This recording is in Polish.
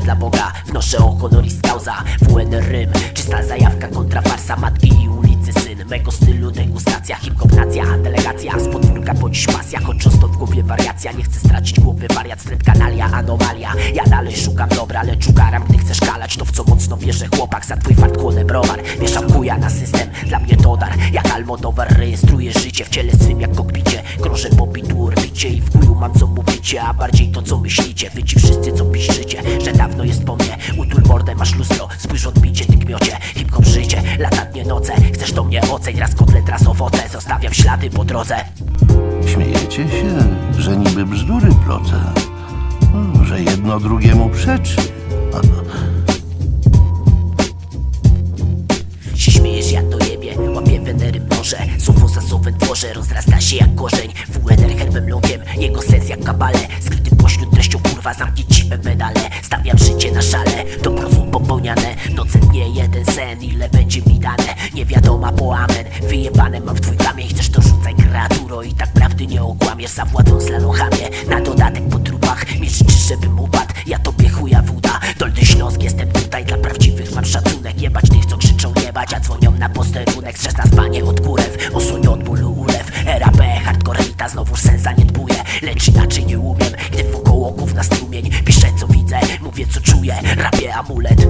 dla Boga Wnoszę o honoris causa. WNR Rym Czysta zajawka kontra farsa. Matki i ulicy syn. Mego stylu degustacja Hip-hop nacja, delegacja. Z podwórka po dziś pasja Choć stąd w głowie wariacja. Nie chcę stracić głowy wariat Stręt kanalia, anomalia. Ja dalej szukam dobra Lecz ugaram gdy chcesz mocno wierzę chłopak Za twój fart kłonę browar. Wieszam kuja na system Dla mnie to dar. Jak Almodowar rejestruję życie W ciele swym jak kokpicie. Krążę po bitu orbicie I w chuju mam co mówicie A bardziej to co myślicie. Wy ci wszyscy co piszczycie Że dawno jest po mnie. Utul mordę, masz lustro Spójrz odbicie, ty gmiocie. Hip-hop życie, lata dnie noce. Chcesz to mnie oceń Raz kotlet, raz owoce. Zostawiam ślady po drodze. Śmiejecie się, że niby bzdury plotę, Hmm, że jedno drugiemu przeczy. Wenery mnoże Słowo za słowem tworzę, rozrasta się jak korzeń. WNR herbem logiem, jego sens jak kabale. Skryty pośród treścią kurwa, zamknij cipę medale Stawiam życie na szale, to rozum popełniane. Noce dnie, jeden sen, ile będzie mi dane? Nie wiadoma po amen, wyjebane mam w twój kamień. Chcesz to rzucaj kreaturo i tak prawdy nie okłamiesz. Za władzą slalochamie, na umiem. Gdy wokoło gówna strumień Piszę co widzę, mówię co czuję. Rapię amulet.